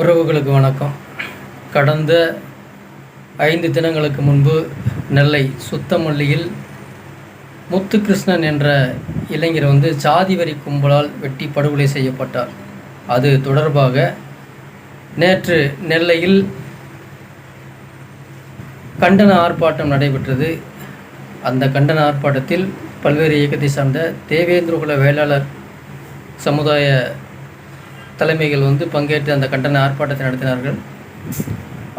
உறவுகளுக்கு வணக்கம். கடந்த ஐந்து தினங்களுக்கு முன்பு நெல்லை சுத்தமல்லியில் முத்துகிருஷ்ணன் என்ற இளைஞர் வந்து சாதி வரி கும்பலால் வெட்டி படுகொலை செய்யப்பட்டார். அது தொடர்பாக நேற்று நெல்லையில் கண்டன ஆர்ப்பாட்டம் நடைபெற்றது. அந்த கண்டன ஆர்ப்பாட்டத்தில் பல்வேறு இயக்கத்தை சார்ந்த தேவேந்திரகுல வேளாளர் சமுதாய தலைமைகள் வந்து பங்கேற்று அந்த கண்டன ஆர்ப்பாட்டத்தை நடத்தினார்கள்.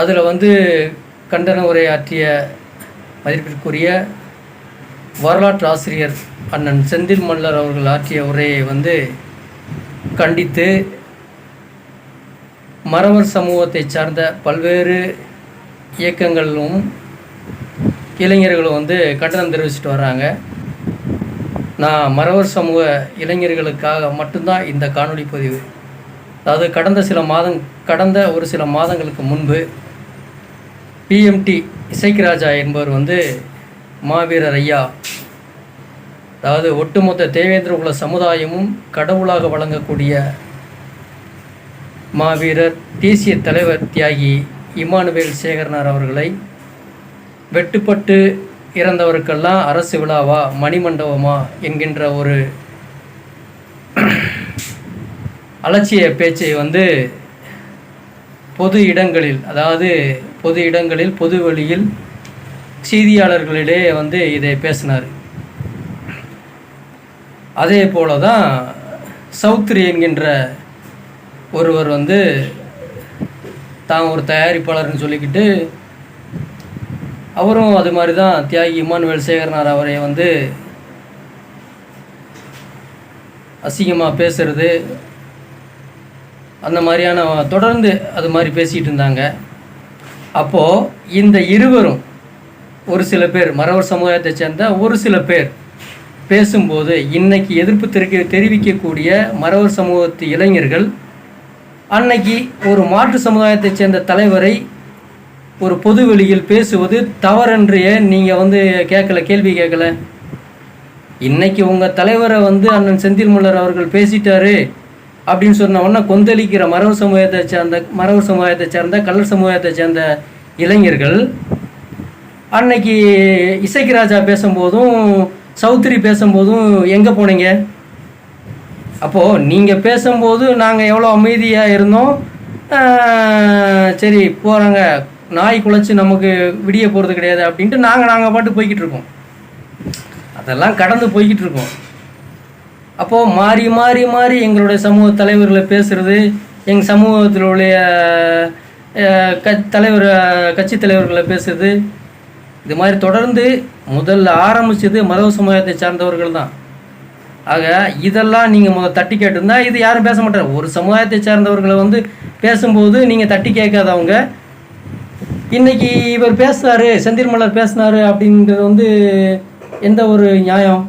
அதில் வந்து கண்டன உரை ஆற்றிய மதிப்பிற்குரிய வரலாற்று ஆசிரியர் அண்ணன் செந்தில் மல்லர் அவர்கள் ஆற்றிய உரையை வந்து கண்டித்து மறவர் சமூகத்தை சார்ந்த பல்வேறு இயக்கங்களும் இளைஞர்களும் வந்து கண்டனம் தெரிவிச்சுட்டு வர்றாங்க. நான் மறவர் சமூக இளைஞர்களுக்காக மட்டும்தான் இந்த காணொலி பதிவு அதாவது கடந்த சில மாதம் கடந்த ஒரு சில மாதங்களுக்கு முன்பு பிஎம்டி இசைக்கிராஜா என்பவர் வந்து மாவீரர் ஐயா. அதாவது ஒட்டுமொத்த தேவேந்திர குல சமுதாயமும் கடவுளாக வழங்கக்கூடிய மாவீரர் தேசிய தலைவர் தியாகி இமானுவேல் சேகரனார் அவர்களை வெட்டுப்பட்டு இறந்தவருக்கெல்லாம் அரசு விழாவா மணிமண்டபமா என்கின்ற ஒரு அலட்சிய பேச்சை வந்து பொது இடங்களில் அதாவது பொது இடங்களில் பொது வழியில் செய்தியாளர்களிடையே வந்து இதை பேசினார். அதே போல தான் சௌத்ரி என்கின்ற ஒருவர் வந்து தான் ஒரு தயாரிப்பாளர்னு சொல்லிக்கிட்டு அவரும் அது மாதிரி தான் தியாகி இமானுவேல் சேகரனார் அவரை வந்து அசிங்கமாக பேசுறது அந்த மாதிரியான தொடர்ந்து அது மாதிரி பேசிகிட்டு இருந்தாங்க. அப்போது இந்த இருவரும் ஒரு சில பேர் மறவர் சமுதாயத்தை சேர்ந்த ஒரு சில பேர் பேசும்போது இன்னைக்கு எதிர்ப்பு தெரிவிக்க தெரிவிக்கக்கூடிய மறவர் சமூகத்து இளைஞர்கள் அன்னைக்கு ஒரு மாற்று சமுதாயத்தைச் சேர்ந்த தலைவரை ஒரு பொது வெளியில் பேசுவது தவறென்று நீங்கள் வந்து கேட்கல கேள்வி கேட்கல? இன்னைக்கு உங்கள் தலைவரை வந்து அண்ணன் செந்தில் மல்லர் அவர்கள் பேசிட்டாரு. அப்படின்னு சொன்ன உடனே கொந்தளிக்கிற மரபு சமூகத்தை சேர்ந்த மரபு சமுதாயத்தை சேர்ந்த கல்லர் சமுதாயத்தை சேர்ந்த இளைஞர்கள் அன்னைக்கு இசைக்கு ராஜா பேசும்போதும் சௌத்ரி பேசும்போதும் எங்கே போனீங்க? அப்போது நீங்கள் பேசும்போது நாங்கள் எவ்வளோ அமைதியாக இருந்தோம். சரி போகிறாங்க நாய் குலைச்சி நமக்கு விடிய போகிறது கிடையாது அப்படின்ட்டு நாங்கள் நாங்கள் பாட்டு போய்கிட்டு இருக்கோம். அதெல்லாம் கடந்து போய்கிட்டு இருக்கோம். அப்போது மாறி மாறி மாறி எங்களுடைய சமூக தலைவர்களை பேசுகிறது எங்கள் சமூகத்தில் உள்ள க தலைவர் கட்சி தலைவர்களை பேசுறது இது மாதிரி தொடர்ந்து முதல்ல ஆரம்பிச்சது மதவ சமுதாயத்தை சார்ந்தவர்கள் தான். ஆக இதெல்லாம் நீங்கள் முதல் தட்டி கேட்டிருந்தா இது யாரும் பேச மாட்டார் ஒரு சமுதாயத்தை சார்ந்தவர்களை வந்து பேசும்போது நீங்கள் தட்டி கேட்காதவங்க இன்றைக்கி இவர் பேசுனாரு செந்தில் மலர் பேசினார் அப்படிங்கிறது வந்து எந்த ஒரு நியாயம்?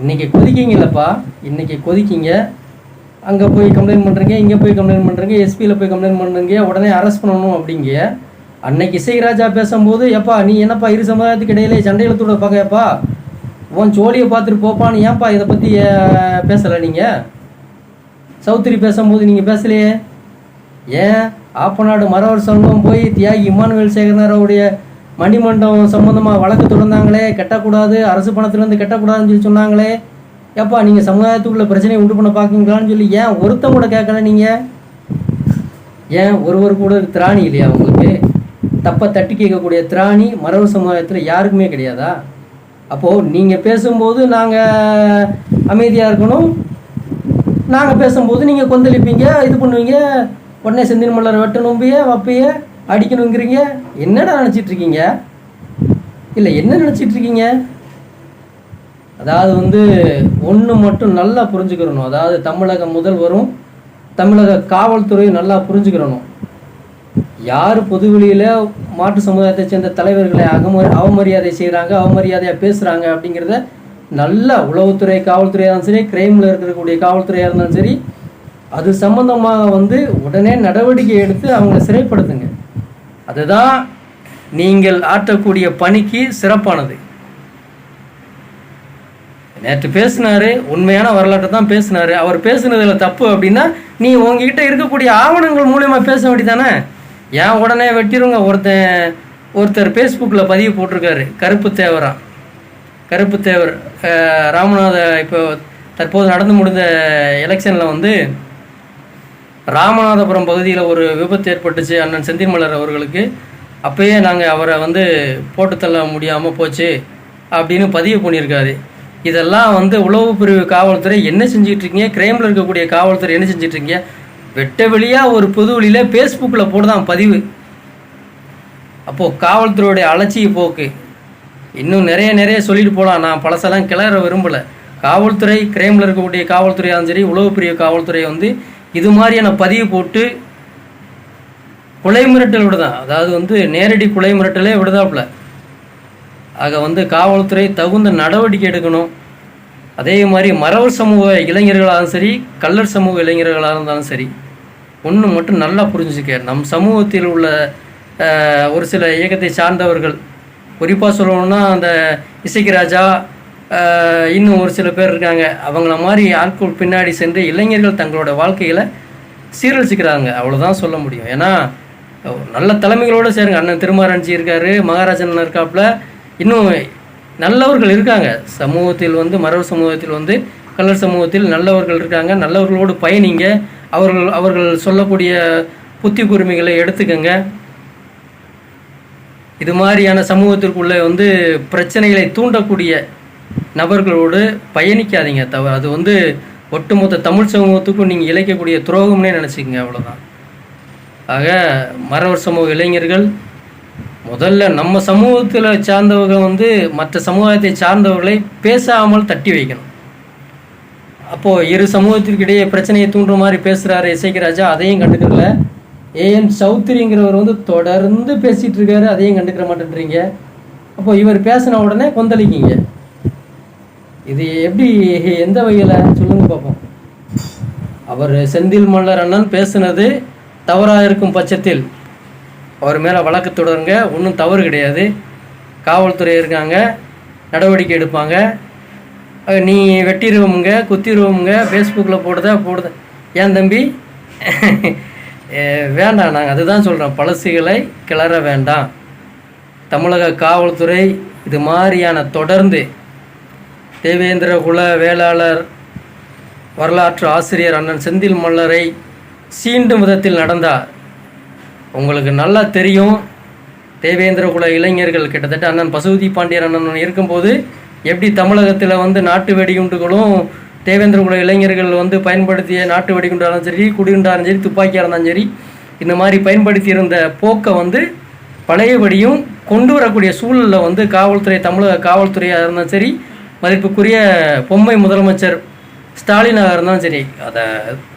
இன்றைக்கி கொதிக்கிங்களப்பா இன்னைக்கு கொதிக்கிங்க. அங்கே போய் கம்ப்ளைண்ட் பண்ணுறீங்க இங்கே போய் கம்ப்ளைண்ட் பண்ணுறீங்க எஸ்பியில் போய் கம்ப்ளைண்ட் பண்ணுறீங்க உடனே அரெஸ்ட் பண்ணணும் அப்படிங்க. அன்னைக்கு இசைராஜா பேசும்போது எப்பா நீ என்னப்பா இரு சமுதாயத்துக்கு இடையிலே சண்டையிலத்தோட பார்க்கப்பா உன் ஜோலியை பார்த்துட்டு போப்பான்னு ஏன்ப்பா இதை பற்றி பேசலை நீங்கள் சௌத்ரி பேசும்போது நீங்கள் பேசலையே. ஏன்? ஆப்பநாடு மரவர் சங்கம் போய் தியாகி இமானுவேல் சேகரனாரோடைய மணிமண்டபம் சம்மந்தமாக வழக்கு தொடர்ந்தாங்களே கட்டக்கூடாது அரசு பணத்துலேருந்து கட்டக்கூடாதுன்னு சொல்லி சொன்னாங்களே ஏப்பா நீங்கள் சமுதாயத்துக்குள்ளே பிரச்சனையை உண்டு பண்ண பார்க்குங்களான்னு சொல்லி ஏன் ஒருத்தம் கூட கேட்கல நீங்கள் ஏன் ஒருவர் கூட திராணி இல்லையா உங்களுக்கு? தப்பை தட்டி கேட்கக்கூடிய திராணி மரபு சமுதாயத்தில் யாருக்குமே கிடையாதா? அப்போது நீங்கள் பேசும்போது நாங்கள் அமைதியாக இருக்கணும். நாங்கள் பேசும்போது நீங்கள் கொந்தளிப்பீங்க இது பண்ணுவீங்க. உடனே செந்தில் மலர் வெட்டணும்பிய வப்பையே அடிக்கணுங்கிறீங்க? என்னடா நினச்சிட்டு இருக்கீங்க இல்லை என்ன நினச்சிட்டு இருக்கீங்க அதாவது வந்து ஒன்று மட்டும் நல்லா புரிஞ்சுக்கிறணும் அதாவது தமிழக முதல்வரும் தமிழக காவல்துறையும் நல்லா புரிஞ்சுக்கிறணும் யார் பொதுவெளியில் மாற்று சமுதாயத்தை சேர்ந்த தலைவர்களை அகம அவமரியாதை செய்கிறாங்க அவமரியாதையாக பேசுகிறாங்க அப்படிங்கிறத நல்லா உளவுத்துறை காவல்துறையாக இருந்தாலும் சரி கிரைமில் இருக்கக்கூடிய காவல்துறையாக இருந்தாலும் சரி அது சம்பந்தமாக வந்து உடனே நடவடிக்கை எடுத்து அவங்கள சிறைப்படுத்துங்க. அதுதான் நீங்கள் ஆற்றக்கூடிய பணிக்கு சிறப்பானது. நேற்று பேசினாரு உண்மையான வரலாற்றை தான் பேசினாரு. அவர் பேசுனதில் தப்பு அப்படின்னா நீ உங்ககிட்ட இருக்கக்கூடிய ஆவணங்கள் மூலயமா பேச வேண்டியதானே? ஏன் உடனே வெட்டிருங்க? ஒருத்தன் ஒருத்தர் ஃபேஸ்புக்கில் பதிவு போட்டிருக்காரு. கருப்பு தேவரா. கருப்பு தேவர் ராமநாத இப்போ தற்போது நடந்து முடிந்த எலெக்ஷனில் வந்து ராமநாதபுரம் பகுதியில் ஒரு விபத்து ஏற்பட்டுச்சு அண்ணன் செந்தில்மலர் அவர்களுக்கு. அப்போயே நாங்கள் அவரை வந்து போட்டுத்தள்ள முடியாமல் போச்சு அப்படின்னு பதிவு பண்ணியிருக்காரு. இதெல்லாம் வந்து உளவு பிரிவு காவல்துறை என்ன செஞ்சுக்கிட்டு இருக்கீங்க? கிரைமில் இருக்கக்கூடிய காவல்துறை என்ன செஞ்சுட்டு இருக்கீங்க? வெட்ட வெளியாக ஒரு பொது வழியில் ஃபேஸ்புக்கில் போடுதான் பதிவு. அப்போது காவல்துறையுடைய அலட்சிய போக்கு. இன்னும் நிறைய நிறைய சொல்லிட்டு போகலாம் நான் பழசெல்லாம் கிளற விரும்பலை. காவல்துறை கிரைமில் இருக்கக்கூடிய காவல்துறையாலும் சரி உளவு பிரிவு காவல்துறை வந்து இது மாதிரியான பதிவு போட்டு கொலை மிரட்டல் விடுதான் அதாவது வந்து நேரடி கொலை மிரட்டலே விடுதாப்புல. ஆக வந்து காவல்துறை தகுந்த நடவடிக்கை எடுக்கணும். அதே மாதிரி மறவர் சமூக இளைஞர்களாலும் சரி கள்ளர் சமூக இளைஞர்களாக இருந்தாலும் சரி ஒன்று மட்டும் நல்லா புரிஞ்சுக்க. நம் சமூகத்தில் உள்ள ஒரு சில இயக்கத்தை சார்ந்தவர்கள் குறிப்பாக சொல்லணும்னா அந்த இசைக்கு ராஜா இன்னும் ஒரு சில பேர் இருக்காங்க. அவங்கள மாதிரி ஆட்கள் பின்னாடி சென்று இளைஞர்கள் தங்களோட வாழ்க்கையில் சீரழிச்சுக்கிறாங்க. அவ்வளோதான் சொல்ல முடியும். ஏன்னா நல்ல தலைமைகளோடு சேருங்க. அண்ணன் திருமாரஞ்சி இருக்காரு மகாராஜன் இருக்காப்புல. இன்னும் நல்லவர்கள் இருக்காங்க. சமூகத்தில் வந்து மரபு சமூகத்தில் வந்து கல்லர் சமூகத்தில் நல்லவர்கள் இருக்காங்க. நல்லவர்களோடு பயணிங்க. அவர்கள் அவர்கள் சொல்லக்கூடிய புத்தி கூர்மைகளை எடுத்துக்கங்க. இது மாதிரியான சமூகத்திற்குள்ளே வந்து பிரச்சனைகளை தூண்டக்கூடிய நபர்களோடு பயணிக்காதீங்க. தவிர அது வந்து ஒட்டுமொத்த தமிழ் சமூகத்துக்கும் நீங்கள் இழைக்கக்கூடிய துரோகம்னே நினச்சிக்கங்க அவ்வளோதான் ஆக மறவர் சமூக இளைஞர்கள் முதல்ல நம்ம சமூகத்தில் சார்ந்தவங்க வந்து மற்ற சமுதாயத்தை சார்ந்தவர்களை பேசாமல் தட்டி வைக்கணும். அப்போது இரு சமூகத்திற்கிடையே பிரச்சனையை தூண்டுற மாதிரி பேசுகிறாரு இசைக்கராஜா அதையும் கண்டுக்கல ஏஎன் சௌத்ரிங்கிறவர் வந்து தொடர்ந்து பேசிகிட்டு இருக்காரு. அதையும் கண்டுக்கிற மாட்டேன்றீங்க. அப்போ இவர் பேசின உடனே கொந்தளிக்கீங்க. இது எப்படி எந்த வகையில்? சொல்லுங்க பார்ப்போம் அவர் செந்தில் மல்லர் அண்ணன் பேசுனது தவறாக இருக்கும் பட்சத்தில். அவர் மேலே வழக்கு தொடருங்க ஒன்றும் தவறு கிடையாது. காவல்துறை இருக்காங்க நடவடிக்கை எடுப்பாங்க. நீ வெட்டிடுவோமுங்க குத்திடுவோமுங்க ஃபேஸ்புக்கில் போடுதா போடுத. ஏன் தம்பி? வேண்டாம் நாங்கள் அதுதான் சொல்கிறோம் பழசுகளை கிளற வேண்டாம். தமிழக காவல்துறை இது மாதிரியான தொடர்ந்து தேவேந்திர குல வேளாளர் வரலாற்று ஆசிரியர் அண்ணன் செந்தில் மல்லரை சீண்டும் விதத்தில் நடந்தார். உங்களுக்கு நல்லா தெரியும் தேவேந்திர குல இளைஞர்கள் கிட்டத்தட்ட அண்ணன் பசுபதி பாண்டியர் அண்ணன் இருக்கும்போது எப்படி தமிழகத்தில் வந்து நாட்டு வெடிகுண்டுகளும் தேவேந்திர குல இளைஞர்கள் வந்து பயன்படுத்திய நாட்டு வெடிகுண்டாலும் சரி குடிகுண்டாலும் சரி துப்பாக்கியாக இருந்தாலும் சரி இந்த மாதிரி பயன்படுத்தி இருந்த போக்கை வந்து பழையபடியும் கொண்டு வரக்கூடிய சூழலில் வந்து காவல்துறை தமிழக காவல்துறையாக இருந்தாலும் சரி மதிப்புக்குரிய பொம்மை முதலமைச்சர் ஸ்டாலினாக இருந்தாலும் சரி அதை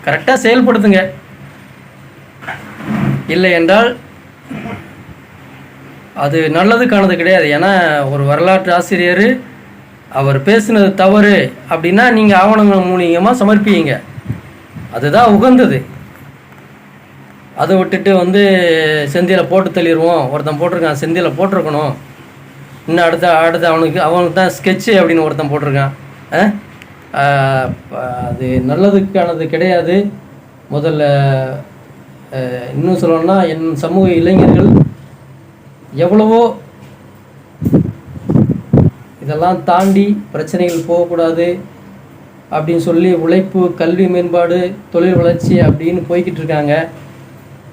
கரெக்டாக செயல்படுத்துங்க. இல்லை என்றால் அது நல்லதுக்கானது கிடையாது. ஏன்னா ஒரு வரலாற்று ஆசிரியர் அவர் பேசினது தவறு அப்படின்னா நீங்கள் ஆவணங்கள் மூலியமாக சமர்ப்பிங்க. அதுதான் உகந்தது. அதை விட்டுட்டு வந்து செந்தியில் போட்டு தள்ளிடுவோம் ஒருத்தன் போட்டிருக்கான் செந்தியில் போட்டிருக்கணும். இன்னும் அடுத்த அடுத்து அவனுக்கு அவனுக்கு தான் ஸ்கெட்சு அப்படின்னு ஒருத்தன் போட்டிருக்கான். அது நல்லதுக்கானது கிடையாது. முதல்ல இன்னும் சொல்லணும்னா என் சமூக இளைஞர்கள் எவ்வளவோ இதெல்லாம் தாண்டி பிரச்சனைகள் போகக்கூடாது அப்படின்னு சொல்லி உழைப்பு கல்வி மேம்பாடு தொழில் வளர்ச்சி அப்படின்னு போய்கிட்டு இருக்காங்க.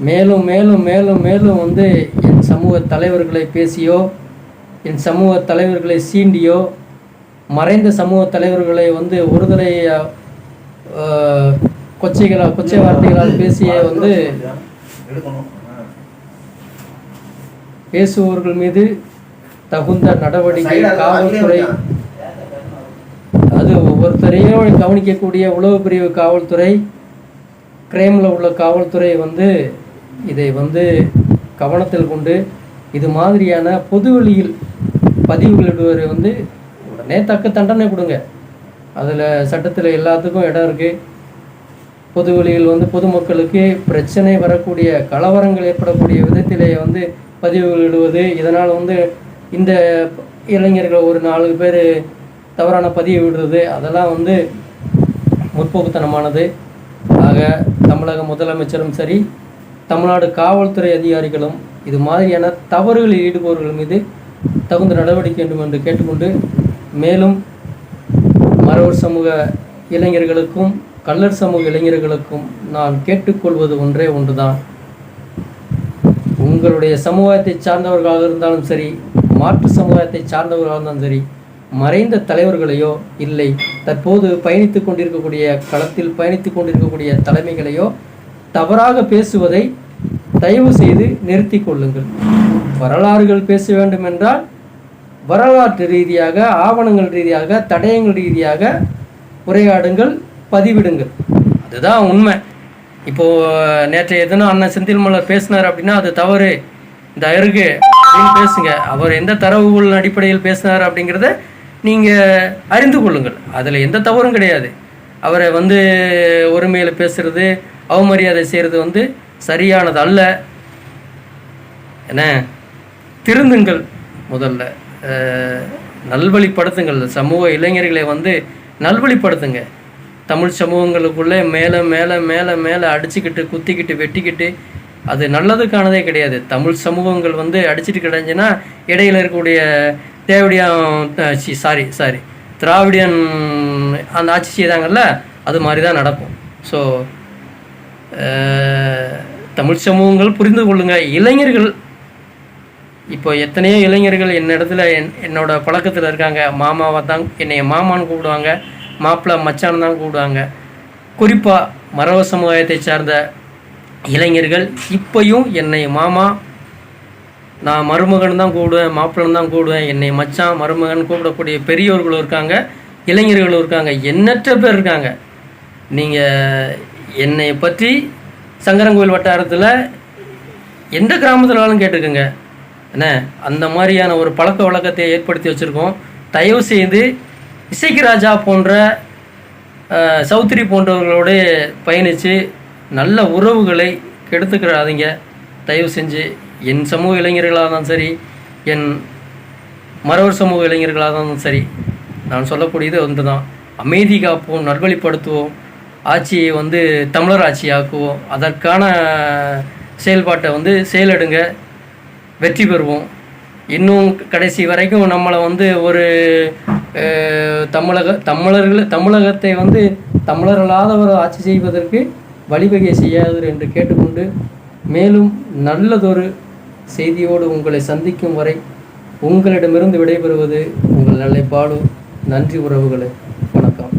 மேலும் மேலும் மேலும் மேலும் வந்து என் சமூக தலைவர்களை பேசியோ என் சமூக தலைவர்களை சீண்டியோ மறைந்த சமூக தலைவர்களை வந்து ஒருதலை கொச்சைகளால் கொச்சை வார்த்தைகளால் பேசிய வந்து. பேசுபவர்கள் மீது தகுந்த நடவடிக்கை காவல்துறை அது ஒவ்வொருத்தரையும் கவனிக்கக்கூடிய உளவு பிரிவு காவல்துறை கிரைமில் உள்ள காவல்துறை வந்து இதை வந்து கவனத்தில் கொண்டு இது மாதிரியான பொது வழியில் பதிவுகளிடுவரை வந்து உடனே தக்க தண்டனை கொடுங்க. அதில் சட்டத்தில் எல்லாத்துக்கும் இடம் இருக்குது பொது வழியில் வந்து பொதுமக்களுக்கு பிரச்சனை வரக்கூடிய கலவரங்கள் ஏற்படக்கூடிய விதத்திலே வந்து பதிவுகள் இடுவது இதனால் வந்து இந்த இளைஞர்கள் ஒரு நாலு பேர் தவறான பதிவு விடுறது அதெல்லாம் வந்து முற்போக்குத்தனமானது. ஆக தமிழக முதலமைச்சரும் சரி தமிழ்நாடு காவல்துறை அதிகாரிகளும் இது மாதிரியான தவறுகளில் ஈடுபவர்கள் மீது தகுந்த நடவடிக்கை வேண்டும் என்று கேட்டுக்கொண்டு மேலும் மறவர் சமூக இளைஞர்களுக்கும் கள்ளர் சமூக இளைஞர்களுக்கும் நான் கேட்டுக்கொள்வது ஒன்றே ஒன்றுதான். உங்களுடைய சமூகத்தை சார்ந்தவர்களாக இருந்தாலும் சரி மாற்று சமூகத்தை சார்ந்தவர்களாக இருந்தாலும் சரி மறைந்த தலைவர்களையோ இல்லை தற்போது பயணித்து கொண்டிருக்கக்கூடிய களத்தில் பயணித்து கொண்டிருக்கக்கூடிய தலைமைகளையோ தவறாக பேசுவதை தயவு செய்து நிறுத்தி கொள்ளுங்கள். வரலாறுகள் பேச வேண்டும் என்றால் வரலாற்று ரீதியாக ஆவணங்கள் ரீதியாக தடயங்கள் ரீதியாக உரையாடுங்கள் பதிவிடுங்கள். அதுதான் உண்மை. இப்போது நேற்றைய தினம் அண்ணன் செந்தில் மலர் பேசினார் அப்படின்னா அது தவறு. இந்த அருகு அப்படின்னு பேசுங்க. அவர் எந்த தரவுகள் அடிப்படையில் பேசினார் அப்படிங்கிறத நீங்கள் அறிந்து கொள்ளுங்கள். அதில் எந்த தவறும் கிடையாது. அவரை வந்து ஒருமையில் பேசுறது அவமரியாதை செய்கிறது வந்து சரியானது அல்ல என்ன? திருந்துங்கள் முதல்ல. நல்வழிப்படுத்துங்கள். சமூக இளைஞர்களை வந்து நல்வழிப்படுத்துங்க. தமிழ் சமூகங்களுக்குள்ளே மேலே மேலே மேலே மேலே அடிச்சுக்கிட்டு குத்திக்கிட்டு வெட்டிக்கிட்டு அது நல்லதுக்கானதே கிடையாது. தமிழ் சமூகங்கள் வந்து அடிச்சிட்டு கிடஞ்சுன்னா இடையில இருக்கக்கூடிய தேவடியான் சாரி சாரி திராவிடியன் அந்த ஆட்சி செய்தாங்கல்ல அது மாதிரி தான் நடக்கும். ஸோ தமிழ் சமூகங்கள் புரிந்து கொள்ளுங்கள் இளைஞர்கள் இப்போ எத்தனையோ இளைஞர்கள் என்னிடத்துல என் என்னோட பழக்கத்தில் இருக்காங்க. மாமாவை தான் என்னை மாமான்னு கூப்பிடுவாங்க. மாப்பிள்ளை மச்சான் தான் கூப்பிடுவாங்க. குறிப்பாக மரவ சமுதாயத்தை சார்ந்த இளைஞர்கள் இப்பையும் என்னை மாமா நான் மருமகன் தான் கூப்பிடுவேன் மாப்பிள்ளன் தான் கூப்பிடுவேன் என்னை மச்சான் மருமகன் கூப்பிடக்கூடிய பெரியோர்களும் இருக்காங்க இளைஞர்களும் இருக்காங்க எண்ணற்ற பேர் இருக்காங்க. நீங்கள் என்னை பற்றி சங்கரங்கோவில் வட்டாரத்தில் எந்த கிராமத்தில் வேணாலும் கேட்டுக்கோங்க என்ன? அந்த மாதிரியான ஒரு பழக்க வழக்கத்தை ஏற்படுத்தி வச்சுருக்கோம். தயவு செய்து இசைக்கு ராஜா போன்ற சௌத்ரி போன்றவர்களோடு பயணித்து நல்ல உறவுகளை கெடுத்துக்கிறாதீங்க. தயவு செஞ்சு என் சமூக இளைஞர்களாக இருந்தாலும் சரி என் மறவர் சமூக இளைஞர்களாக இருந்தாலும் சரி நான் சொல்லக்கூடியது ஒன்று தான் அமைதி காப்போம் நல்வழிப்படுத்துவோம் ஆட்சியை வந்து தமிழர் ஆட்சி ஆக்குவோம் அதற்கான செயல்பாட்டை வந்து செயலெடுங்க. வெற்றி பெறுவோம். இன்னும் கடைசி வரைக்கும் நம்மளை வந்து ஒரு தமிழக தமிழர்கள் தமிழகத்தை வந்து தமிழர்களாதவர் ஆட்சி செய்வதற்கு வழிவகை செய்யாதவர் என்று கேட்டுக்கொண்டு மேலும் நல்லதொரு செய்தியோடு உங்களை சந்திக்கும் வரை உங்களிடமிருந்து விடைபெறுவது உங்கள் நல்லைப்பாடு நன்றி உறவுகளே. வணக்கம்.